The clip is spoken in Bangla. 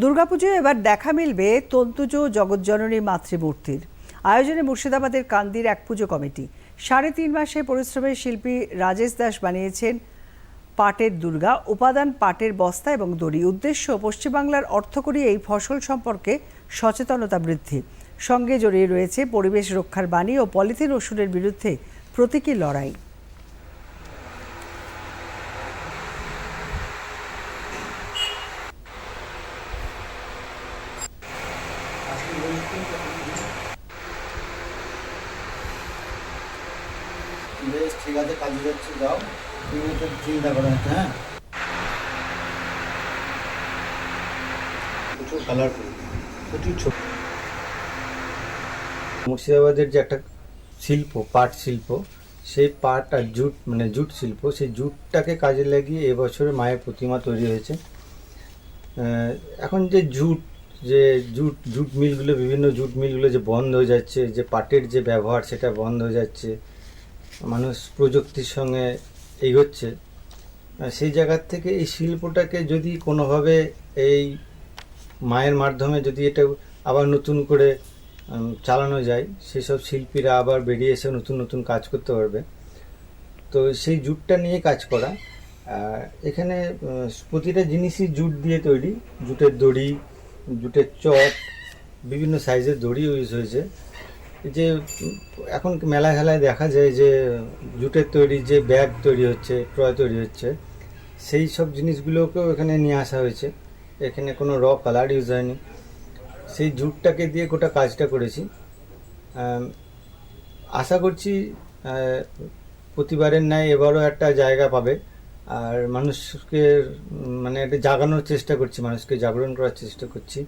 দুর্গাপুজোয় এবার দেখা মিলবে তন্তুজ জগজ্জননী মাতৃমূর্তির। আয়োজনে মুর্শিদাবাদের কান্দির এক পুজো কমিটি। সাড়ে তিন মাসে পরিশ্রমের শিল্পী রাজেশ দাস বানিয়েছেন পাটের দুর্গা, উপাদান পাটের বস্তা এবং দড়ি। উদ্দেশ্য, পশ্চিমবাংলার অর্থকরী এই ফসল সম্পর্কে সচেতনতা বৃদ্ধি। সঙ্গে জড়িয়ে রয়েছে পরিবেশ রক্ষার বাণী ও পলিথিন ওষুধের বিরুদ্ধে প্রতীকী লড়াই। বেশ, ঠিক আছে, কাজে যাচ্ছি, যাও। তুমি তো চিন্তা করো হ্যাঁ? প্রচুর কালারফুল প্রচুর ছোট মুর্শিদাবাদের যে একটা শিল্প, পাট শিল্প, সেই পাট আর জুট মানে জুট শিল্প, সেই জুটটাকে কাজে লাগিয়ে এবছরে মায়ের প্রতিমা তৈরি হয়েছে। এখন যে জুট যে জুট জুট মিলগুলো, বিভিন্ন জুট মিলগুলো যে বন্ধ হয়ে যাচ্ছে, যে পাটের যে ব্যবহার সেটা বন্ধ হয়ে যাচ্ছে, মানুষ প্রযুক্তির সঙ্গে এগোচ্ছে সেই জায়গার থেকে এই শিল্পটাকে যদি কোনোভাবে এই মায়ের মাধ্যমে যদি এটা আবার নতুন করে চালানো যায়, সেসব শিল্পীরা আবার বেরিয়ে এসে নতুন নতুন কাজ করতে পারবে। তো সেই জুটটা নিয়ে কাজ করা। এখানে প্রতিটা জিনিসই জুট দিয়ে তৈরি। জুটের দড়ি জুটের চট বিভিন্ন সাইজের দড়ি ইউজ হয়েছে। যে, এখন মেলা খেলায় দেখা যায় যে, জুটের তৈরি যে ব্যাগ তৈরি হচ্ছে ট্রয় তৈরি হচ্ছে, সেই সব জিনিসগুলোকেও এখানে নিয়ে আসা হয়েছে। এখানে কোনো র কালার ইউজ হয়নি। সেই জুটটাকে দিয়ে গোটা কাজটা করেছি। আশা করছি প্রতিবারের ন্যায় এবারও একটা জায়গা পাবে। আর মানুষকে মানে এটা জাগানোর চেষ্টা করছি মানুষকে জাগরণ করার চেষ্টা করছি।